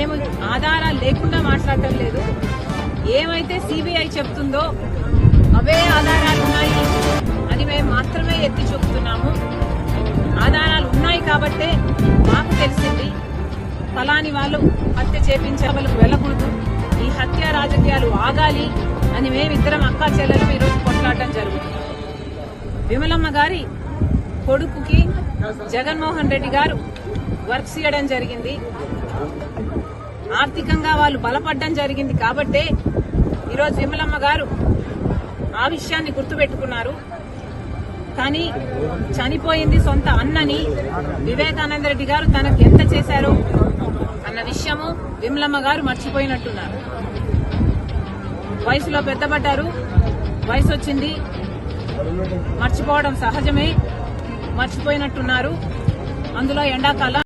మేము ఆధారాలు లేకుండా మాట్లాడటం లేదు. ఏమైతే సిబిఐ చెప్తుందో అవే ఆధారాలు ఉన్నాయి. అని మేము మాత్రమే ఎత్తి చూపుతున్నాము. ఆధారాలు ఉన్నాయి కాబట్టే మాకు తెలిసింది ఫలాని వాళ్ళు హత్య చేపించే వాళ్ళకు వెళ్ళకూడదు. ఈ హత్య రాజకీయాలు ఆగాలి అని మేమిద్దరం అక్కా చెల్లెలు ఈరోజు కొట్లాడటం జరుగుతుంది. విమలమ్మ గారి కొడుకుకి జగన్మోహన్ రెడ్డి గారు వర్క్ చేయడం జరిగింది. ఆర్థికంగా వాళ్ళు బలపడడం జరిగింది కాబట్టే ఈరోజు విమలమ్మ గారు ఆ విషయాన్ని గుర్తుపెట్టుకున్నారు. కానీ చనిపోయింది సొంత అన్నని వివేకానంద రెడ్డి గారు తనకు ఎంత చేశారు అన్న విషయము విమలమ్మ గారు మర్చిపోయినట్టున్నారు. వయసులో పెద్దపడ్డారు వయసు వచ్చింది మర్చిపోవడం సహజమే మర్చిపోయినట్టున్నారు. అందులో ఎండాకాలం